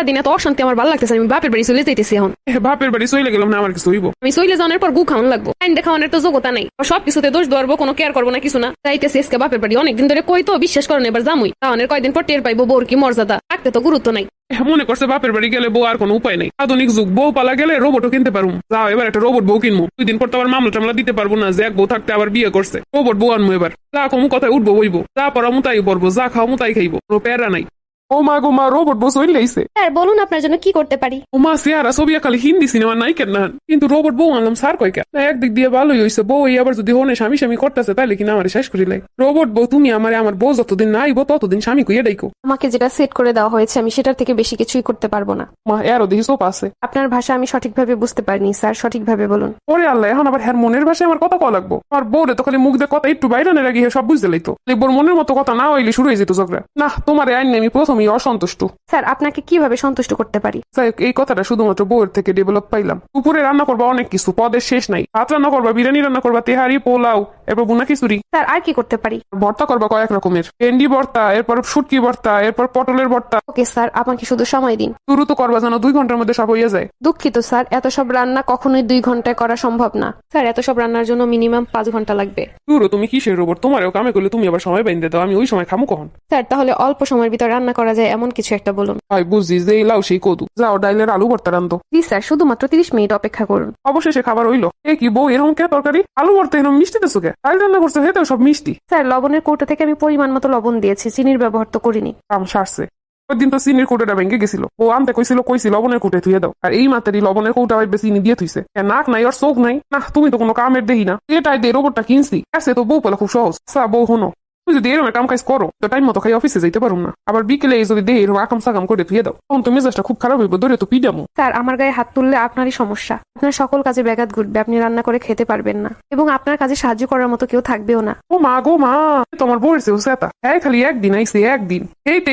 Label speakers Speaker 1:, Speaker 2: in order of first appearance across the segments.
Speaker 1: সারাদিন এত অশান্তি আমার ভালো লাগতেছে আমি বাপের বাড়ি চলে যাইতেছি এখন।
Speaker 2: বাপের বাড়ি চলে গেলাম না আমার কিছু হইব।
Speaker 1: আমি চলে যাওয়ার পর গু খাওয়ান লাগবো। আইন দেখাওয়ানোর তো যোগ্যতা নাই। সব কিছুতে দোষ ধরবো কোনো কেয়ার করব না কিছু না। যাইতেছি এসকে বাপের বাড়ি। অনেকদিন ধরে কই তো বিশ্বাস করেন এবার জামুই তাহলে কয়দিন পর টের পাইবো বোর কি মর্যাদা। রাখতে তো গুরুত্ব নাই।
Speaker 2: মনে করছে বাপের বাড়ি গেলে বউ আর কোনো উপায় নেই। আধুনিক যুগ বউ পালা গেলে রোবটও কিনতে পারব যাও এবার একটা রোবট বউ কিনবো। দুই দিন পর তো আবার মামলা টামলা দিতে পারব না যে এক বউ থাকতে আবার বিয়ে করছে। রোবট বউ আনব এবার। যা কমু কথায় উঠবো বইবো। যা পড়া মুতাই পড়ব যা খাও মুতাই খাইবো। কোনো প্যারা নাই। ও মা গো মা রোবট বউ চলে আইছে
Speaker 3: স্যার বলুন আপনার জন্য কি করতে পারি?
Speaker 2: ও মা চেহারা ছবি খালি হিন্দি সিনেমা নাই কেন না কিন্তু রোবট বউ আনলাম সার কয় কেন? না একদিক দিয়ে ভালোই হইছে বউ এই আবার যদি হনে স্বামী স্বামী করতেছে তাহলে কিনা আমার শেষ করিলে রোবট বউ তুমি আমারে আমার বউ যতদিন না আইবো ততদিন স্বামী কইয়া ডাইকো।
Speaker 1: আমাকে যেটা সেট করে দেওয়া হয়েছে আমি সেটার থেকে বেশি কিছুই করতে পারব না।
Speaker 2: মা এরও দেখি সোপ আছে।
Speaker 1: আপনার ভাষা আমি সঠিকভাবে বুঝতে পারিনি স্যার সঠিকভাবে বলুন।
Speaker 2: ওরে আল্লাহ এখন আবার হ্যার মনের ভাষায় আমার কথা কওয়া লাগবো? আর বউরে তো খালি মুখ দিয়ে কথা একটু বাইরে না রাখি সব বুঝতে লাইতো। বোর মনের মতো কথা না হইলে শুরু হয়ে যেত ঝগড়া। না তোমার আইন আমি প্রথমেই অসন্তুষ্ট।
Speaker 1: স্যার আপনাকে কীভাবে সন্তুষ্ট করতে পারি?
Speaker 2: হোক, এই কথাটা শুধুমাত্র বউয়ের থেকে ডেভেলপ পাইলাম। দুপুরে রান্না করবা অনেক কিছু পদের শেষ নাই। ভাত রান্না করবা বিরিয়ানি রান্না করবা তেহারি পোলাও এরপর বুনা খিচুড়ি।
Speaker 1: স্যার আর কি করতে পারি?
Speaker 2: ভর্তা করবা কয়েক রকমের। ভেন্ডি ভর্তা এরপর শুটকি ভর্তা এরপর পটলের ভর্তা।
Speaker 1: ওকে স্যার আমাকে শুধু সময় দিন।
Speaker 2: শুরু তো করবা যেন দুই ঘণ্টার মধ্যে সব হইয়া যায়।
Speaker 1: দুঃখিত স্যার এত সব রান্না কখনোই দুই ঘন্টায় করা সম্ভব না। স্যার এত সব রান্নার জন্য মিনিমাম পাঁচ ঘণ্টা লাগবে।
Speaker 2: শুরু তুমি কিসের রোবট তোমারও কামে করলে তুমি আবার সময় বাইন্দে দাও আমি ওই সময় খামু কখন?
Speaker 1: স্যার তাহলে অল্প সময়ের ভিতর রান্না করা যায় এমন কিছু একটা বলুন।
Speaker 2: হয় বুঝছি যে এই লাউ সেই কদু যাও ডাইলের আলু ভর্তা রান্ধো।
Speaker 1: জি স্যার শুধুমাত্র তিরিশ মিনিট অপেক্ষা করুন।
Speaker 2: অবশেষে খাবার হইল। এ কি বউ এরকম কে তরকারি? আলু ভর্তা এরকম মিষ্টি দেছো কে? রান্না করছ হেতেও সব মিষ্টি।
Speaker 1: স্যার লবণের কৌটা থেকে আমি পরিমাণ মতো লবণ দিয়েছি চিনির ব্যবহার তো করিনি।
Speaker 2: কাম সারছে। ওই দিন তো চিনির কৌটাটা ভেঙে গেছিল। ও আনতে কইছিল কইছি লবণের কৌটে থুয়ে দাও। আর এই মাত্রারই লবণের কৌটা ভাই চিনি দিয়ে থুইছে। নাক নাই আর চোখ নাই। না তুমি তো কোনো কামের দেহি না। এটাই দিয়ে রোবটটা কিনছি। আছে তো বউ পেলা খুব সহজ। সা বউ হনো যদি এরকম কাম কাজ করো তো টাইম মতো খাই অফিসে যাইতে পারুম না আবার বিকেলে যদি দেহ এরকম আকাম সাকাম করে ধুয়ে দাও তখন তো মেজাজটা খুব খারাপ হইব ধরে তো পিডামো
Speaker 1: স্যার আমার গায়ে হাত তুললে আপনারই সমস্যা আপনার সকল কাজে ব্যাঘাত ঘটবে আপনি রান্না করে খেতে পারবেন না এবং আপনার কাজে সাহায্য করার মতো কেউ থাকবেও না
Speaker 2: ও মা গো মা তোমার বলছে ও স্যাতা হ্যাঁ খালি একদিন আইসে একদিন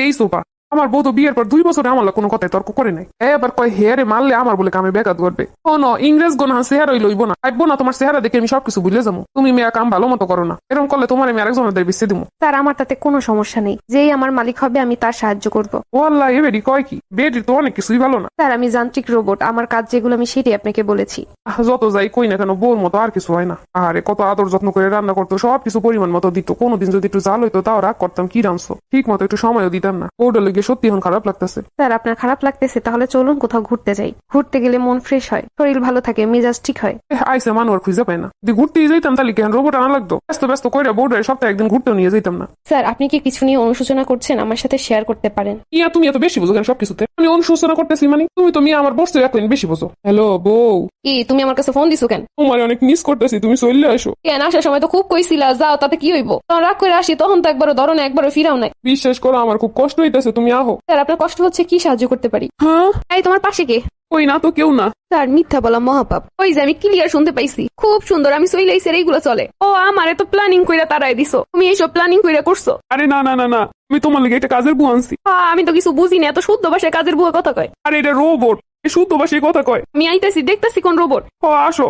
Speaker 2: এই সোপা আমার বউ তো বিয়ের পর দুই বছরে আমার কোনো কথায় তর্ক করে নাই। এবার কয় হেয়ারে মারলে আমার বলে কামে ব্যাঘাত করবে ও ন ইংরেজ গোনা চেহারাই লইব না। আইব না তোমার চেহারা দেখে আমি সবকিছু বুঝলে যাব। তুমি মেয়া কাম ভালো মতো করো না। এরকম করলে তোমার আমি আরেকজনের দায় বেশি দিব।
Speaker 1: স্যার আমার তাতে কোনো সমস্যা নেই। যেই আমার মালিক হবে আমি তার সাহায্য করব।
Speaker 2: ও আল্লাহ এ বেরি কয় কি? বেডির তো অনেক কিছুই ভালো না।
Speaker 1: স্যার আমি যান্ত্রিক রোবট। আমার কাজ যেগুলো আমি সেটাই আপনাকে বলেছি।
Speaker 2: যত যাই কই না কেন বউর মতো আর কিছু হয় না। আরে কত আদর যত্ন করে রান্না করতো সব কিছু পরিমাণ মতো দিত। কোনোদিন যদি একটু জাল হইতো তাও রাগ করতাম কি রাঁধছো? ঠিক মতো একটু সময়ও দিতাম না। বউটা লেগে সত্যি এখন খারাপ লাগতেছে।
Speaker 1: স্যার আপনার খারাপ লাগতেছে তাহলে চলুন কোথাও ঘুরতে যাই। ঘুরতে গেলে মন ফ্রেশ হয় শরীর ভালো থাকে মেজাজ ঠিক হয়।
Speaker 2: আইসে মানুষ খুঁজে পায় না। যদি ঘুরতেই যাইতাম তাহলে কেন রোবট আনা লাগতো? ব্যস্ত ব্যস্ত কইরা বউডারে সপ্তাহে একদিন ঘুরতেও নিয়ে যাইতাম না।
Speaker 1: স্যার আপনি কি কিছু নিয়ে অনুশোচনা করছেন? আমার সাথে শেয়ার করতে পারেন।
Speaker 2: ইয়া তুমি এত বেশি বুঝো কেন সবকিছুতে? আমি অনুশোচনা করতেছি মানে তুমি তো মিয়া আমার বসছো এখন বেশি বুঝো। হ্যালো বউ।
Speaker 1: কি তুমি আমার কাছে ফোন দিছো কেন?
Speaker 2: তোমার অনেক মিস করতেছি তুমি চললে আসো।
Speaker 1: কেন আসার সময় তো খুব কইছিলা যাও তাতে কি হইব? তখন রাগ করে আসি তখন তো একবারও ধরো না একবারও ফিরাও নাই।
Speaker 2: বিশ্বাস করো আমার খুব কষ্ট হইতেছে তুমি আহো।
Speaker 1: স্যার আপনার কষ্ট হচ্ছে কি সাহায্য করতে পারি?
Speaker 2: হ্যাঁ?
Speaker 1: এই তোমার পাশে কে?
Speaker 2: ওই না তো কেউ না।
Speaker 1: স্যার মিথ্যা বলা মহাপাপ। ওই যে আমি ক্লিয়ার শুনতে পাইছি। খুব সুন্দর আমি সইলে আইসের এইগুলো চলে। ও আমারে তো প্ল্যানিং কইরা তারাই দিছো। তুমি এইসব প্ল্যানিং কইরা করছ?
Speaker 2: আরে না না না না আমি তোমার লেগে একটা কাজের বউ আনছি।
Speaker 1: আমি তো কিছু বুঝি না এত শুদ্ধ ভাষায় কাজের বুয়া কথা কয়।
Speaker 2: আরে এটা রোবট শুদ্ধ সেই কথা কয়।
Speaker 1: আমি আইতাছি দেখতাছি কোন রোবট
Speaker 2: ও আসো।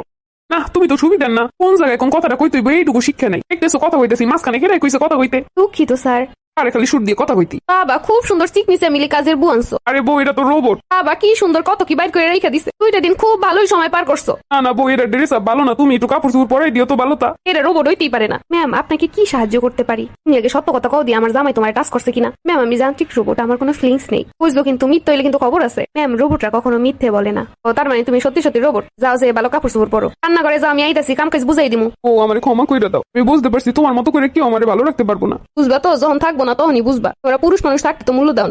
Speaker 2: না তুমি তো সুবিধার না। কোন জায়গায় কোন কথাটা কইতে হইব এইটুকু শিক্ষা নাই। দেখতেছো কথা হইতেছি মাঝখানে হেরাই কইছে কথা হইতে
Speaker 1: দুঃখিত স্যার।
Speaker 2: আরে খালি সুর দিয়ে কথা হইতি
Speaker 1: বাবা খুব সুন্দর মিলে কাজের বউ আনছো।
Speaker 2: আরে বউ এটা তো রোবট
Speaker 1: বাবা কি সুন্দর কত কি বাইর করে রেখে দিছে। দুইটা দিন খুব ভালোই সময় পার করছ।
Speaker 2: না না বউ এটা ড্রেস আপ ভালো না তুমি একটু কাপড় চুপড় পরাই দিও তো ভালো তা।
Speaker 1: এরা রোবট হইতেই পারে না। ম্যাম আপনাকে কি সাহায্য করতে পারি? তুমি আগে সত্য কথা কও দিয়ে আমার জামাই তোমার টাচ করছে কিনা। ম্যাম আমি যান্ত্রিক রোবট আমার কোনো ফিলিংস নেই। বুঝলো কিন্তু মিথ্যে হইলে কিন্তু খবর আছে। ম্যাম রোবটরা কখনো মিথ্যে বলে না। ও তার মানে তুমি সত্যি সত্যি রোবট যাও যে ভালো কাপড় চোপড় পরো। রান্না করে যাও আমি আইতাছি কাম কাজ বুঝাই দিমু।
Speaker 2: ও আমারে ক্ষমা কইরা দাও। আমি বুঝতে পারছি তোমার মতো করে কেউ আমারে ভালো রাখতে পারব না।
Speaker 1: বুঝবা তো যখন থাকব না তখনই বুঝবা। তোরা পুরুষ মানুষ থাকতে তো মূল্য দাও